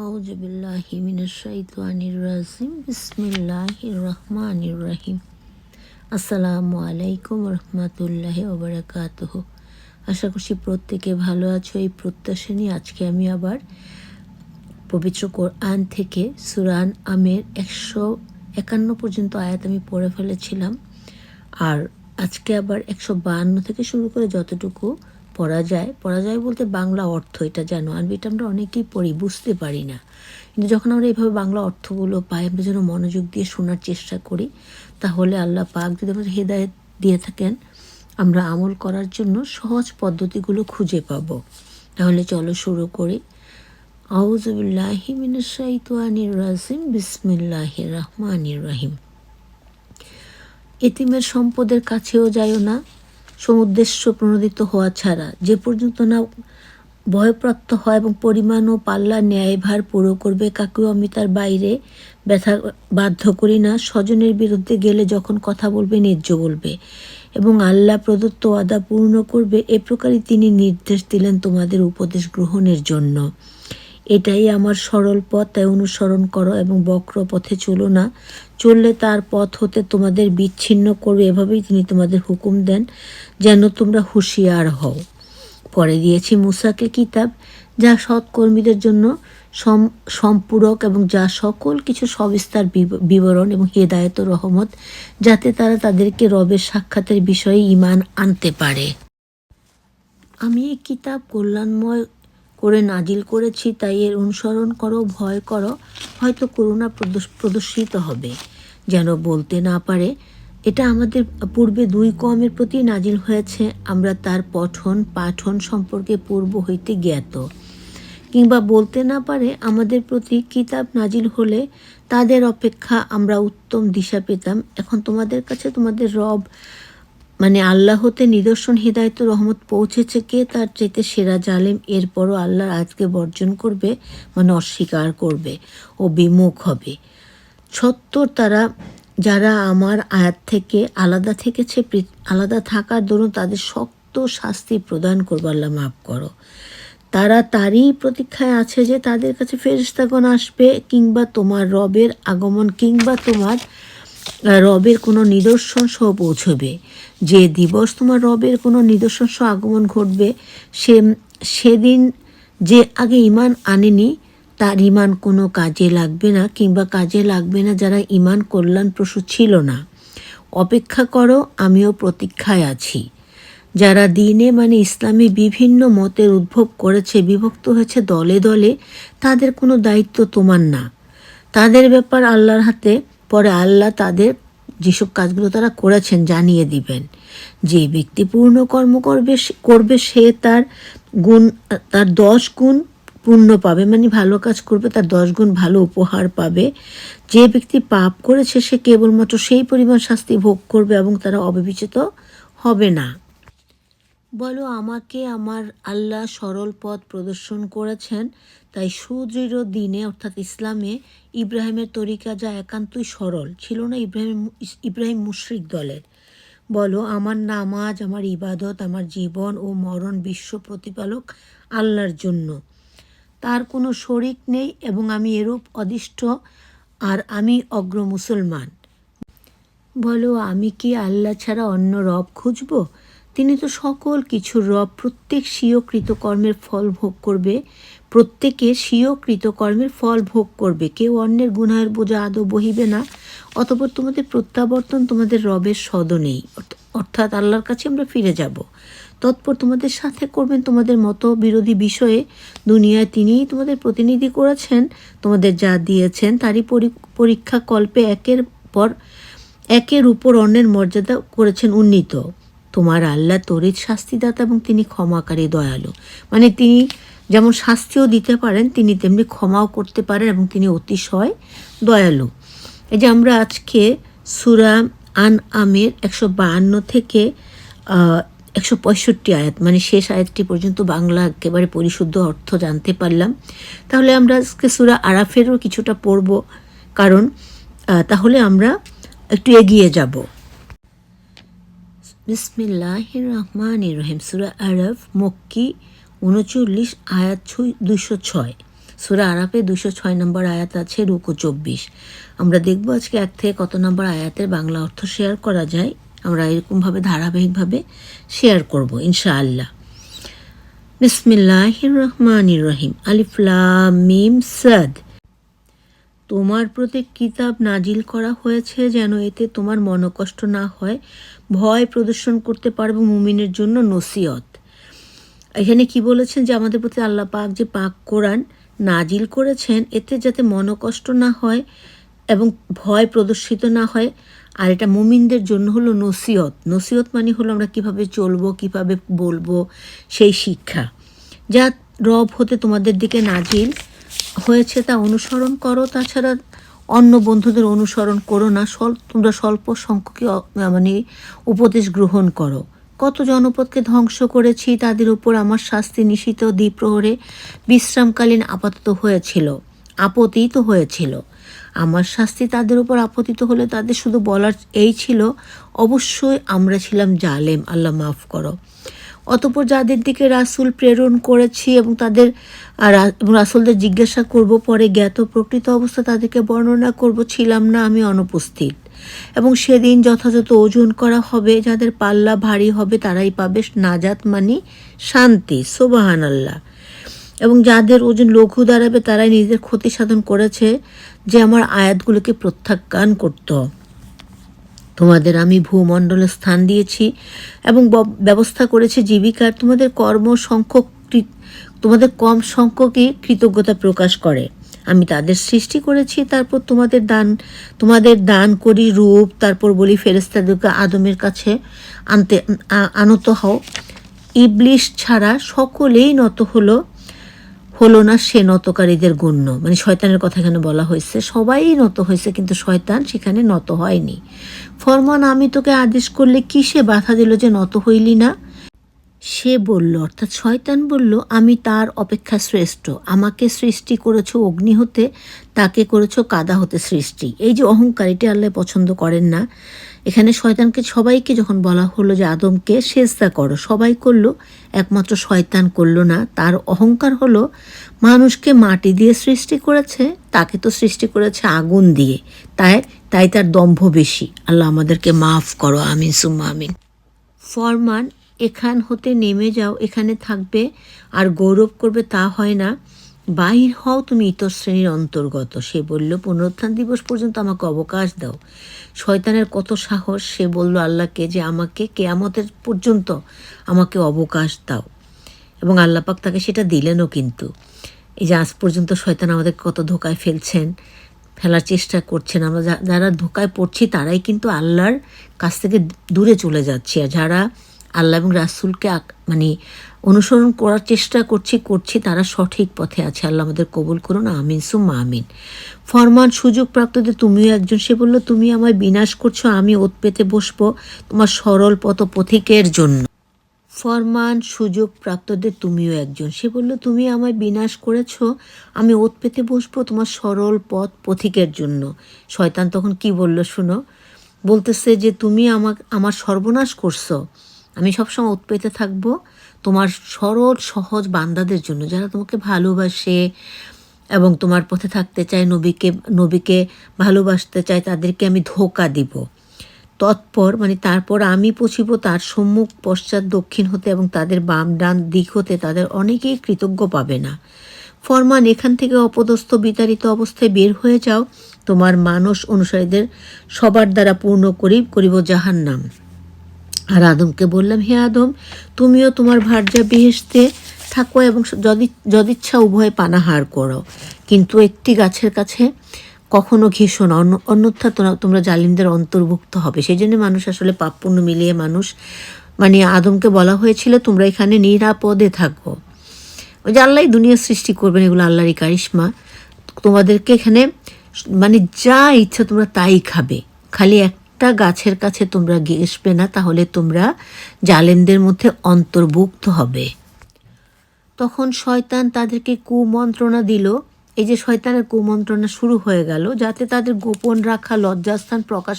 আউজবিল্লাহিমিনশাইতানিরাজিম বিসমিল্লাহির রহমানির রহিম। আসসালামু আলাইকুম রহমতুল্লাহ ওবরাকাতহ আশা করছি প্রত্যেকে ভালো আছো। এই প্রত্যাশা নিয়ে আজকে আমি আবার পবিত্র কোরআন থেকে সুরান আমের একশো একান্ন পর্যন্ত আয়াত আমি পড়ে ফেলেছিলাম। আর আজকে আবার একশো বাহান্ন থেকে শুরু করে যতটুকু পড়া যায় পড়া যায় বলতে বাংলা অর্থ এটা জানো আরবিটা আমরা অনেকেই পড়ি, বুঝতে পারি না। কিন্তু যখন আমরা এইভাবে বাংলা অর্থগুলো পাই, আমরা যেন মনোযোগ দিয়ে শোনার চেষ্টা করি, তাহলে আল্লাহ পাক যদি আমাদের হেদায়ত দিয়ে থাকেন, আমরা আমল করার জন্য সহজ পদ্ধতিগুলো খুঁজে পাব। তাহলে চলো শুরু করি। আউজুবিল্লাহি মিনাশ শাইতানির রাজিম, বিসমিল্লাহির রহমানির রহিম। এতিমের সম্পদের কাছেও যাইও না সমুদ্দেশ্য প্রণোদিত হওয়া ছাড়া, যে পর্যন্ত না ভয়প্রাপ্ত হয় এবং পরিমাণ ও পাল্লা ন্যায়ভার পুরো করবে, কাকেও আমি তার বাইরে ব্যথা বাধ্য করি না। স্বজনের বিরুদ্ধে গেলে যখন কথা বলবে, ন্যায্য বলবে এবং আল্লাহ প্রদত্ত ওয়াদা পূর্ণ করবে। এ প্রকারই তিনি নির্দেশ দিলেন তোমাদের উপদেশ গ্রহণের জন্য। এটাই আমার সরল পথ, তাই অনুসরণ করো এবং বক্র পথে চলো না। চললে তার পথ হতে তোমাদের বিচ্ছিন্ন করবে, এভাবেই তিনি তোমাদের হুকুম দেন, যেন তোমরা হুঁশিয়ার হও। পরে দিয়েছি মুসাকে কিতাব, যা সৎকর্মীদের জন্য সম্পূরক এবং যা সকল কিছু সবিস্তার বিবরণ এবং হেদায়ত রহমত, যাতে তারা তাদেরকে রবের সাক্ষাতের বিষয়ে ইমান আনতে পারে। আমি এই কিতাব কল্যাণময় করে নাজিল করেছি, তাই এর অনুসরণ করো, ভয় করো, হয়তো করুণা প্রদর্শিত হবে। যেন বলতে না পারে, এটা আমাদের পূর্বে দুই কমের প্রতি নাজিল হয়েছে, আমরা তার পঠন, পাঠন সম্পর্কে পূর্ব হইতে জ্ঞাত। কিংবা বলতে না পারে, আমাদের প্রতি কিতাব নাজিল হলে তাদের অপেক্ষা আমরা উত্তম দিশা পেতাম। এখন তোমাদের কাছে তোমাদের রব মানে আল্লাহ হতে নিদর্শন, হৃদায়ত, রহমত পৌঁছেছে কে? তার চাইতে সেরা জালেম এরপরও আল্লাহর আজকে বর্জন করবে মানে অস্বীকার করবে ও বিমুখ হবে। সত্তর তারা, যারা আমার আয়াত থেকে আলাদা থেকেছে আলাদা থাকার দরুন তাদের শক্ত শাস্তি প্রদান করব, আল্লাহ মাফ করো। তারা তারই প্রতীক্ষায় আছে যে তাদের কাছে ফেরিস্তাগণ আসবে কিংবা তোমার রবের আগমন কিংবা তোমার রবের কোনো নিদর্শন সহ পৌঁছবে। যে দিবস তোমার রবের কোনো নিদর্শন আগমন ঘটবে, সে, সেদিন যে আগে ইমান আনেনি, তার ইমান কোনো কাজে লাগবে না কিংবা কাজে লাগবে না যারা ইমান কল্যাণপ্রসূ ছিল না। অপেক্ষা করো, আমিও প্রতীক্ষায় আছি। যারা দিনে মানে ইসলামী বিভিন্ন মতের উদ্ভব করেছে, বিভক্ত হয়েছে দলে দলে, তাদের কোনো দায়িত্ব তোমার না। তাদের ব্যাপার আল্লাহর হাতে, পরে আল্লাহ তাদের যেসব কাজগুলো তারা করেছেন জানিয়ে দিবেন। যে ব্যক্তি পূর্ণ কর্ম করবে করবে সে তার গুণ, তার দশ গুণ পূর্ণ পাবে মানে ভালো কাজ করবে, তার দশ গুণ ভালো উপহার পাবে। যে ব্যক্তি পাপ করেছে, সে কেবলমাত্র সেই পরিমাণ শাস্তি ভোগ করবে এবং তারা অবিবেচিত হবে না। বলো, আমাকে আমার আল্লাহ সরল পথ প্রদর্শন করেছেন। তাই সুদৃঢ় দিনে, অর্থাৎ ইসলামে, ইব্রাহিমের তরিকা যা একান্তই সরল। ছিল না ইব্রাহিম ইব্রাহিম মুশ্রিক দলের। বলো, আমার নামাজ, আমার ইবাদত, আমার জীবন ও মরণ বিশ্ব প্রতিপালক আল্লাহর জন্য। তার কোনো শরিক নেই এবং আমি এরূপ অদিষ্ট আর আমি অগ্র মুসলমান। বলো, আমি কি আল্লাহ ছাড়া অন্য রব খুঁজব? তিনি তো সকল কিছুর রব, প্রত্যেক স্বীয় কৃতকর্মের ফল ভোগ করবে। প্রত্যেকে স্বীয় কৃতকর্মের ফল ভোগ করবে। কেউ অন্যের গুনাহের বোঝা আদৌ বহিবে না, অতপর তোমাদের প্রত্যাবর্তন তোমাদের রবের সদনেই। অর্থাৎ আল্লাহর কাছে আমরা ফিরে যাব। তৎপর তোমাদের সাথে করবেন তোমাদের মতো বিরোধী বিষয়ে। দুনিয়ায় তিনিই তোমাদের প্রতিনিধি করেছেন, তোমাদের যা দিয়েছেন তারই পরীক্ষা কল্পে একের পর, একের উপর অন্যের মর্যাদা করেছেন উন্নীত। তোমার আল্লাহ তরিত শাস্তিদাতা এবং তিনি ক্ষমাকারী দয়ালু। মানে তিনি যেমন শাস্তিও দিতে পারেন, তিনি তেমনি ক্ষমাও করতে পারেন এবং তিনি অতিশয় দয়ালু। এই যে আমরা আজকে সুরা আন আমের একশো বাহান্ন থেকে একশো পঁয়ষট্টি আয়াত মানে শেষ আয়াতটি পর্যন্ত বাংলা একেবারে পরিশুদ্ধ অর্থ জানতে পারলাম। তাহলে আমরা আজকে সুরা আরাফেরও কিছুটা পড়ব, কারণ তাহলে আমরা একটু এগিয়ে যাব। বিসমিল্লাহ রহমান রহিম। সুরা আরফ, মক্কি উনচল্লিশ আয়াত দুইশো ছয়। সুরা আরাফে দুশো ছয় নম্বর আয়াত আছে, রুকু চব্বিশ। আমরা দেখব আজকে এক থেকে কত নম্বর আয়াতের বাংলা অর্থ শেয়ার করা যায়। আমরা এরকমভাবে ধারাবাহিকভাবে শেয়ার করব, ইনশাআল্লাহ। বিসমিল্লাহির রহমানির রহিম আলিফলাম মিম সাদ। তোমার প্রতি কিতাব নাজিল করা হয়েছে যেন এতে তোমার মনকষ্ট না হয়। ভয় প্রদর্শন করতে পারবে মুমিনের জন্য নসিয়ত এখানে কি বলেছেন যে আমাদের প্রতি আল্লাহ পাক যে পাক কোরআন নাজিল করেছেন, এতে যাতে মনকষ্ট না হয় এবং ভয় প্রদর্শিত না হয়। আর এটা মুমিনদের জন্য হলো নসিয়ত নসিয়ত মানে হলো আমরা কীভাবে চলবো, কীভাবে বলব সেই শিক্ষা। যা রব হতে তোমাদের দিকে নাজিল হয়েছে তা অনুসরণ করো। তাছাড়া অন্য বন্ধুদের অনুসরণ করো না। তোমরা স্বল্প সংখ্যকে মানে উপদেশ গ্রহণ করো। কত জনপদকে ধ্বংস করেছি তাদের উপর আমার শাস্তি নিশিত দ্বিপ্রহরে বিশ্রামকালীন আপাতত হয়েছিল, আপতিত হয়েছিল। আমার শাস্তি তাদের উপর আপতিত হলে তাদের শুধু বলার এই ছিল, অবশ্যই আমরা ছিলাম জালেম, আল্লাহ মাফ করো। অতপর যাদের দিকে রাসুল প্রেরণ করেছি এবং তাদের রাসূলদের জিজ্ঞাসা করব, পরে জ্ঞাত প্রকৃত অবস্থা তাদেরকে বর্ণনা করব, ছিলাম না আমি অনুপস্থিত। এবং সেদিন যথাযথ ওজন করা হবে, যাদের পাল্লা ভারী হবে তারাই পাবে নাজাত মানি শান্তি সোবাহান আল্লাহ এবং যাদের ওজন লঘু দাঁড়াবে তারাই নিজেদের ক্ষতি সাধন করেছে যে আমার আয়াতগুলোকে প্রত্যাখ্যান করত। তোমাদের আমি ভূমণ্ডলে স্থান দিয়েছি এবং ব্যবস্থা করেছি জীবিকার। তোমাদের কর্ম সংখ্যক তোমাদের কম সংখ্যকই কৃতজ্ঞতা প্রকাশ করে। আমি তাদের সৃষ্টি করেছি, তারপর তোমাদের দান তোমাদের দান করি রূপ, তারপর বলি ফেরেস্তাদেরকে আদমের কাছে আনতে আনত হও। ইবলিশ ছাড়া সকলেই নত হলো হলো না সে নতকারীদের গণ্য। মানে শয়তানের কথা এখানে বলা হয়েছে। সবাই নত হয়েছে, কিন্তু শয়তান সেখানে নত হয়নি। ফরমান, আমি তোকে আদেশ করলে কিসে বাধা দিল যে নত হইলি না? সে বলল, অর্থাৎ শয়তান বলল, আমি তার অপেক্ষা শ্রেষ্ঠ। আমাকে সৃষ্টি করেছ অগ্নি হতে, তাকে করেছ কাদা হতে সৃষ্টি। এই যে অহংকারীটি আল্লাহ পছন্দ করেন না। এখানে শয়তানকে, সবাইকে যখন বলা হলো যে আদমকে, সেজদা করো। সবাই করল, একমাত্র শয়তান করল না। তার অহংকার হলো, মানুষকে মাটি দিয়ে সৃষ্টি করেছে, তাকে তো সৃষ্টি করেছে আগুন দিয়ে। তাই তাই তার দম্ভ বেশি। আল্লাহ আমাদেরকে মাফ করো, আমিন, সুম্মা আমিন। ফরমান এখান হতে নেমে যাও, এখানে থাকবে আর গৌরব করবে, তা হয় না। বাহির হও তুমি ইতর শ্রেণির অন্তর্গত। সে বলল, পুনরুত্থান দিবস পর্যন্ত আমাকে অবকাশ দাও। শয়তানের কত সাহস, সে বলল আল্লাহকে যে আমাকে কেয়ামতের পর্যন্ত আমাকে অবকাশ দাও। এবং আল্লাপাক তাকে সেটা দিলেনও কিন্তু। এই যে আজ পর্যন্ত শয়তান আমাদের কত ধোকায় ফেলছেন, ফেলার চেষ্টা করছেন। আমরা যারা ধোকায় পড়ছি, তারাই কিন্তু আল্লাহর কাছ থেকে দূরে চলে যাচ্ছি। আর যারা আল্লাহ এবং রাসূলকে মানে অনুসরণ করার চেষ্টা করছি করছি, তারা সঠিক পথে আছে। আল্লাহ আমাদের কবুল করুন, আমিন, সুম্মা আমিন। ফরমান সুযোগ প্রাপ্তদের তুমিও একজন। সে বলল, তুমি আমায় বিনাশ করছ, আমি ওত পেতে বসবো তোমার সরল পথ পথিকের জন্য। ফরমান সুযোগ প্রাপ্তদের তুমিও একজন। সে বলল, তুমি আমায় বিনাশ করেছ, আমি ওত পেতে বসবো তোমার সরল পথ পথিকের জন্য। শয়তান তখন কি বলল, শুনো, বলতেছে যে তুমি আমাক আমার সর্বনাশ করছ। আমি সবসময় ওত পেতে থাকব তোমার সরল, সহজ বান্দাদের জন্য। যারা তোমাকে ভালোবাসে এবং তোমার পথে থাকতে চায়, নবীকে নবীকে ভালোবাসতে চায়, তাদেরকে আমি ধোকা দিব। তৎপর মানে তারপর আমি পৌঁছিব তার সম্মুখ পশ্চাৎ দক্ষিণ হতে এবং তাদের বাম ডান দিক হতে তাদের অনেকেই কৃতজ্ঞ পাবে না। ফরমান, এখান থেকে অপদস্থ, বিতাড়িত অবস্থায় বের হয়ে যাও। তোমার মানস অনুসারীদের সবার দ্বারা পূর্ণ করি, করিব জাহান্নাম। আর আদমকে বললাম, হে আদম, তুমিও তোমার ভার্যা বেহেশতে থাকো এবং যদি, যদিচ্ছা উভয় পানাহার করো। কিন্তু একটি গাছের কাছে কখনো ঘেসো না, অন্য, অন্যথা তোমরা জালিমদের অন্তর্ভুক্ত হবে। সেই জন্য মানুষ আসলে পাপ পুণ্য মিলিয়ে মানুষ মানে আদমকে বলা হয়েছিল, তোমরা এখানে নিরাপদে থাকো। ওই যে আল্লাহ দুনিয়া সৃষ্টি করবেন, এগুলো আল্লাহরই কারিশমা। তোমাদেরকে এখানে মানে যা ইচ্ছা তোমরা তাই খাবে। খালি একটা গাছের কাছে তোমরা ঘেসবে না, তাহলে তোমরা জালেমদের মধ্যে অন্তর্ভুক্ত হবে। তখন শয়তান তাদেরকে কুমন্ত্রণা দিল। এই যে শয়তানের কুমন্ত্রণা শুরু হয়ে গেল, যাতে তাদের গোপন রাখা, লজ্জাস্থান প্রকাশ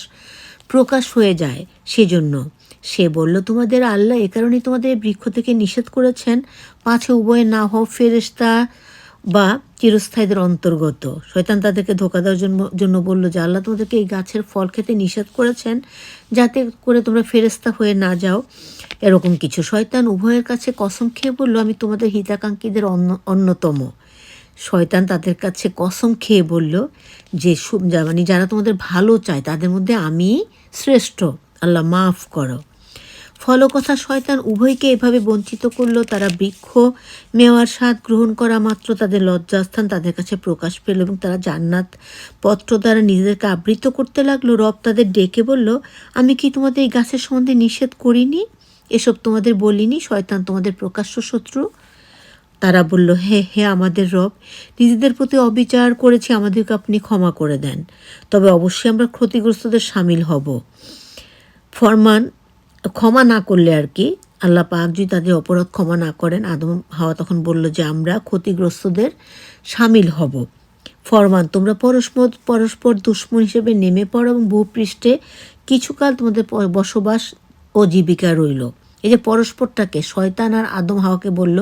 প্রকাশ হয়ে যায় সেজন্য। সে বলল, তোমাদের আল্লাহ এ কারণে তোমাদের বৃক্ষ থেকে নিষেধ করেছেন। পাছে উভয়ে না হও ফেরেশতা বা চিরস্থায়ীদের অন্তর্গত। শয়তান তাদেরকে ধোকা দেওয়ার জন্য জন্য বলল যে আল্লাহ তোমাদেরকে এই গাছের ফল খেতে নিষেধ করেছেন, যাতে করে তোমরা ফেরেস্তা হয়ে না যাও। এরকম কিছু। শয়তান উভয়ের কাছে কসম খেয়ে বলল, আমি তোমাদের হিতাকাঙ্ক্ষীদের অন্য, অন্যতম। শয়তান তাদের কাছে কসম খেয়ে বলল যে মানে যারা তোমাদের ভালো চায়, তাদের মধ্যে আমি শ্রেষ্ঠ। আল্লাহ মাফ করো। ফলকথা শয়তান উভয়কে এভাবে বঞ্চিত করল, তারা বৃক্ষ, মেওয়ার স্বাদ গ্রহণ করা মাত্র তাদের লজ্জাস্থান তাদের কাছে প্রকাশ পেল এবং তারা জান্নাত পত্র দ্বারা নিজেদেরকে আবৃত করতে লাগল। রব তাদের ডেকে বলল, আমি কি তোমাদের এই গাছের সম্বন্ধে নিষেধ করিনি? এসব তোমাদের বলিনি? শয়তান তোমাদের প্রকাশ্য শত্রু? তারা বলল, হে হে আমাদের রব, নিজেদের প্রতি অবিচার করেছি, আমাদেরকে আপনি ক্ষমা করে দেন। তবে অবশ্যই আমরা ক্ষতিগ্রস্তদের সামিল হব। ফরমান ক্ষমা না করলে আর কি, আল্লাহ পাক যদি তাদের অপরাধ ক্ষমা না করেন, আদম হাওয়া তখন বলল যে আমরা ক্ষতিগ্রস্তদের সামিল হব। ফরমান, তোমরা পরস্পর পরস্পর দুশ্মন হিসেবে নেমে পড়ো এবং ভূপৃষ্ঠে কিছুকাল তোমাদের বসবাস ও জীবিকা রইল। এই যে পরস্পরটাকে, শয়তান আর আদম হাওয়াকে বলল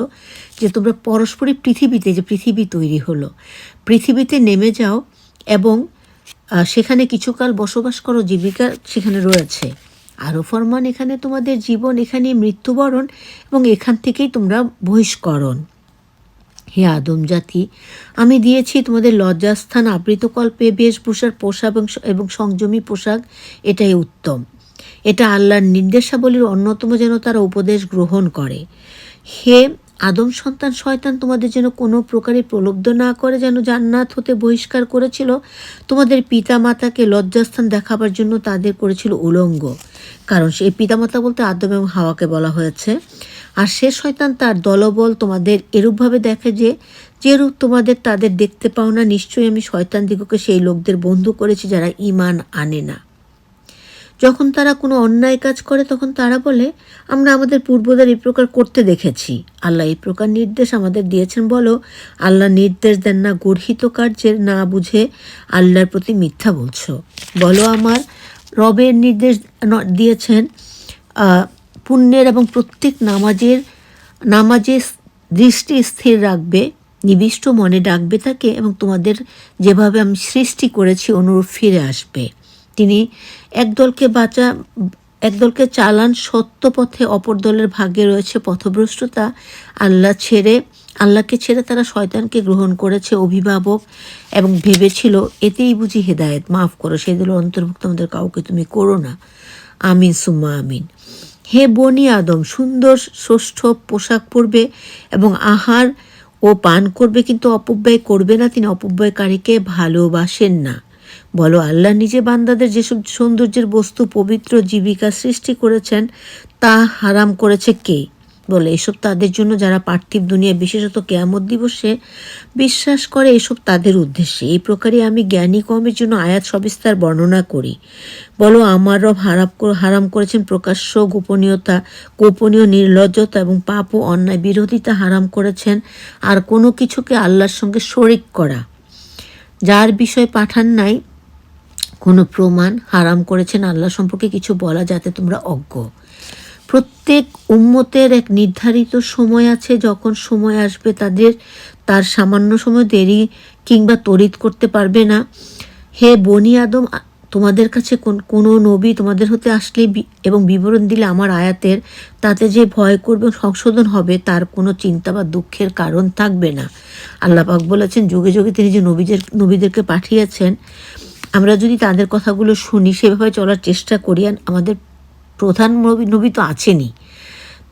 যে তোমরা পরস্পরই পৃথিবীতে, যে পৃথিবী তৈরি হলো, পৃথিবীতে নেমে যাও এবং সেখানে কিছুকাল বসবাস করো, জীবিকা সেখানে রয়েছে। আরও ফরমান, এখানে তোমাদের জীবন, এখানে মৃত্যুবরণ এবং এখান থেকেই তোমরা বহিষ্করণ। হে আদম জাতি, আমি দিয়েছি তোমাদের লজ্জাস্থান, আবৃতকল্পে বেশভূষার পোশাক এবং সংযমী পোশাক, এটাই উত্তম। এটা আল্লাহর নির্দেশাবলীর অন্যতম যেন তারা উপদেশ গ্রহণ করে। হে আদম সন্তান শয়তান তোমাদের যেন কোনো প্রকারে প্রলব্ধ না করে, যেন জান্নাত হতে বহিষ্কার করেছিল। তোমাদের পিতামাতাকে লজ্জাস্থান দেখাবার জন্য তাদের করেছিল উলঙ্গ। কারণ সেই পিতামাতা বলতে আদম এবং হাওয়াকে বলা হয়েছে। আর সে শয়তান তার দলবল তোমাদের এরূপভাবে দেখে যে যেরূপ তোমাদের তাদের দেখতে পাও না, নিশ্চয়ই আমি শয়তান দিগকে সেই লোকদের বন্ধু করেছি যারা ইমান আনে না। যখন তারা কোনো অন্যায় কাজ করে, তখন তারা বলে, আমরা আমাদের পূর্বদের এই প্রকার করতে দেখেছি। আল্লাহ এই প্রকার নির্দেশ আমাদের দিয়েছেন। বলো, আল্লাহ নির্দেশ দেন না গর্হিত কার্যের, না বুঝে আল্লাহর প্রতি মিথ্যা বলছো। বলো আমার রবের নির্দেশ দিয়েছেন পুণ্যের এবং প্রত্যেক নামাজের, নামাজে দৃষ্টি স্থির রাখবে, নিবিষ্ট মনে ডাকবে তাকে এবং তোমাদের যেভাবে আমি সৃষ্টি করেছি অনুরূপ ফিরে আসবে। তিনি একদলকে বাঁচা, একদলকে চালান সত্য পথে, অপর দলের ভাগ্যে রয়েছে পথভ্রষ্টতা। আল্লাহ ছেড়ে, আল্লাহকে ছেড়ে তারা শয়তানকে গ্রহণ করেছে, অভিভাবক, এবং ভেবেছিল, এতেই বুঝি হেদায়েত, মাফ করো, সেই দলের অন্তর্ভুক্ত আমাদের কাউকে তুমি করো না। আমিন, সুম্মা আমিন। হে বনি আদম, সুন্দর ষষ্ঠ পোশাক পরবে এবং আহার ও পান করবে, কিন্তু অপব্যয় করবে না। তিনি অপব্যয়কারীকে ভালোবাসেন না। বলো, আল্লাহ নিজে বান্দাদের যেসব সৌন্দর্যের বস্তু পবিত্র জীবিকা সৃষ্টি করেছেন, তা হারাম করেছে কে? বলে, এসব তাদের জন্য যারা পার্থিব দুনিয়া, বিশেষত কেয়ামত দিবসে বিশ্বাস করে, এসব তাদের উদ্দেশ্যে। এই প্রকারে আমি জ্ঞানী কমের জন্য আয়াত সবিস্তার বর্ণনা করি। বলো, আমার রব করে- হারাম করেছেন প্রকাশ্য গোপনীয়তা, গোপনীয় নির্লজ্জতা এবং পাপ ও অন্যায় বিরোধিতা হারাম করেছেন। আর কোনো কিছুকে আল্লাহর সঙ্গে শরিক করা। যার বিষয়ে পাঠান নাই, কোনো প্রমাণ হারাম করেছেন আল্লাহ সম্পর্কে কিছু বলা যাতে তোমরা অজ্ঞ। প্রত্যেক উম্মতের এক নির্ধারিত সময় আছে, যখন সময় আসবে তাদের, তার সামান্য সময় দেরি কিংবা তড়িৎ করতে পারবে না। হে বনি আদম তোমাদের কাছে কোন, কোনো নবী তোমাদের হতে আসলে এবং বিবরণ দিলে আমার আয়াতের তাতে যে ভয় করবে সংশোধন হবে, তার কোনো চিন্তা বা দুঃখের কারণ থাকবে না। আল্লাহ পাক বলেছেন, যুগে যুগে তিনি যে নবীদের, নবীদেরকে পাঠিয়েছেন, আমরা যদি তাদের কথাগুলো শুনি, সেভাবে চলার চেষ্টা করি, আর আমাদের প্রধান নবী নবী তো আছেনই।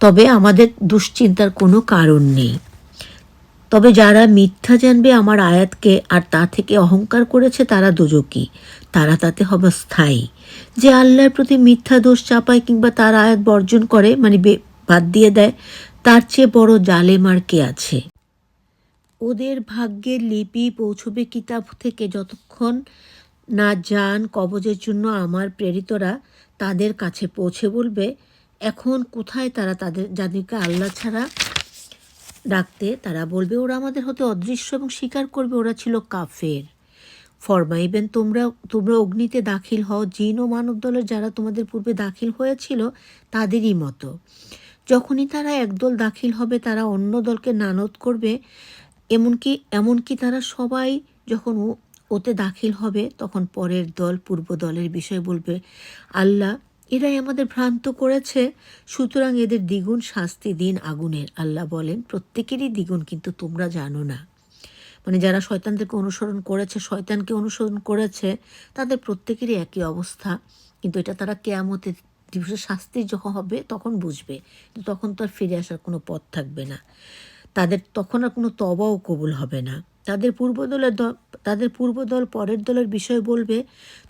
তবে আমাদের দুশ্চিন্তার কোনো কারণ নেই। তবে যারা মিথ্যা জানবে আমার আয়াতকে, আর তা থেকে অহংকার করেছে, তারা দোজকি তারা তাতে হবে স্থায়ী। যে আল্লাহর প্রতি মিথ্যা দোষ চাপায় কিংবা তার আয়াত বর্জন করে মানে বাদ দিয়ে দেয়, তার চেয়ে বড় জালেম আর কে আছে? ওদের ভাগ্যের লিপি পৌঁছবে কিতাব থেকে যতক্ষণ না যান কবজের জন্য আমার প্রেরিতরা তাদের কাছে পৌঁছে বলবে, এখন কোথায় তারা তাদের যাদেরকে আল্লাহ ছাড়া ডাকতে তারা বলবে, ওরা আমাদের হতে অদৃশ্য এবং স্বীকার করবে, ওরা ছিল কাফের। ফরমাইবেন, তোমরা তোমরা অগ্নিতে দাখিল হও। জিন ও মানব দলের যারা তোমাদের পূর্বে দাখিল হয়েছিল, তাদেরই মতো। যখনই তারা একদল দাখিল হবে, তারা অন্য দলকে নানত করবে। এমনকি এমনকি তারা সবাই যখন ওতে দাখিল হবে, তখন পরের দল, পূর্ব দলের বিষয় বলবে, আল্লাহ, এরাই আমাদের ভ্রান্ত করেছে। সুতরাং এদের দ্বিগুণ শাস্তি দিন আগুনের। আল্লাহ বলেন, প্রত্যেকেরই দ্বিগুণ, কিন্তু তোমরা জানো না। মানে যারা শয়তানদেরকে অনুসরণ করেছে, শয়তানকে অনুসরণ করেছে, তাদের প্রত্যেকেরই একই অবস্থা। কিন্তু এটা তারা কেয়ামতের দিবসে শাস্তি যখন হবে, তখন বুঝবে। তখন তো আর ফিরে আসার কোনো পথ থাকবে না। তাদের তখন আর কোনো তবাও কবুল হবে না। তাদের পূর্বদলের দল তাদের পূর্বদল পরের দলের বিষয় বলবে,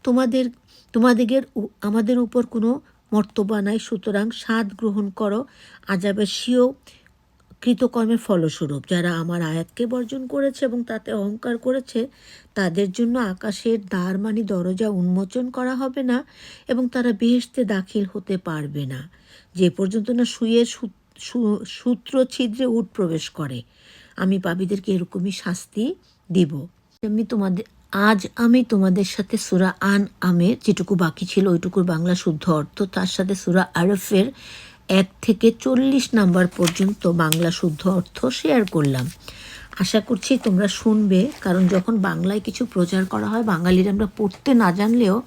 তোমাদের তোমাদের আমাদের উপর কোনো মর্তবা নাই, সুতরাং স্বাদ গ্রহণ করো। আজাবের স্বীয় কৃতকর্মের ফলস্বরূপ। যারা আমার আয়াতকে বর্জন করেছে এবং তাতে অহংকার করেছে, তাদের জন্য আকাশের দ্বার মানে দরজা উন্মোচন করা হবে না এবং তারা বেহেশতে দাখিল হতে পারবে না। যে পর্যন্ত না সুয়ের সূত্র ছিদ্রে উঠ প্রবেশ করে, আমি পাপীদেরকে এরকমই শাস্তি দিব। আমি তোমাদের, আজ আমি তোমাদের সাথে সুরা আন আমের যেটুকু বাকি ছিল, ওইটুকুর বাংলা শুদ্ধ অর্থ, তার সাথে সুরা আরফের এক থেকে চল্লিশ নাম্বার পর্যন্ত বাংলা শুদ্ধ অর্থ শেয়ার করলাম। আশা করছি তোমরা শুনবে, কারণ যখন বাংলায় কিছু প্রচার করা হয়, বাঙালিরা আমরা পড়তে না জানলেও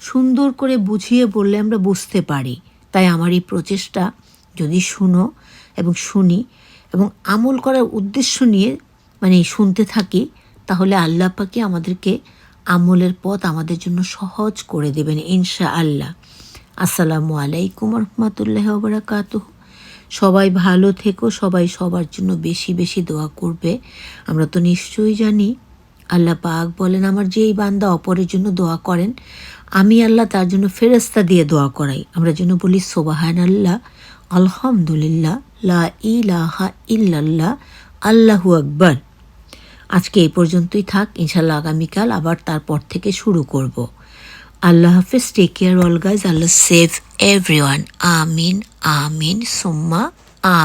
সুন্দর করে বুঝিয়ে বললে আমরা বুঝতে পারি। তাই আমার এই প্রচেষ্টা, যদি শুনো এবং শুনি এবং আমল করার উদ্দেশ্য নিয়ে মানে শুনতে থাকি, তাহলে আল্লাহ পাকে আমাদেরকে আমলের পথ আমাদের জন্য সহজ করে দেবেন ইনশা আল্লাহ আসসালামু আলাইকুম রহমতুল্লাহ বারাকাত সবাই ভালো থেকো, সবাই সবার জন্য বেশি বেশি দোয়া করবে। আমরা তো নিশ্চয়ই জানি, আল্লাহ পাক বলেন, আমার যেই বান্দা অপরের জন্য দোয়া করেন, আমি আল্লাহ তার জন্য ফেরেস্তা দিয়ে দোয়া করাই। আমরা যেন বলি সোবাহান আল্লাহ আলহামদুলিল্লাহ, লা ইলাহা ইল্লাল্লাহ, আল্লাহু আকবর। আজকে এই পর্যন্তই থাক ইনশাল্লাহ আগামীকাল আবার তারপর থেকে শুরু করব। আল্লাহ হাফিজ টেক কেয়ার অল গাইজ আল্লাহ সেভ এভরিওয়ান আমিন আমিন সুম্মা আমিন।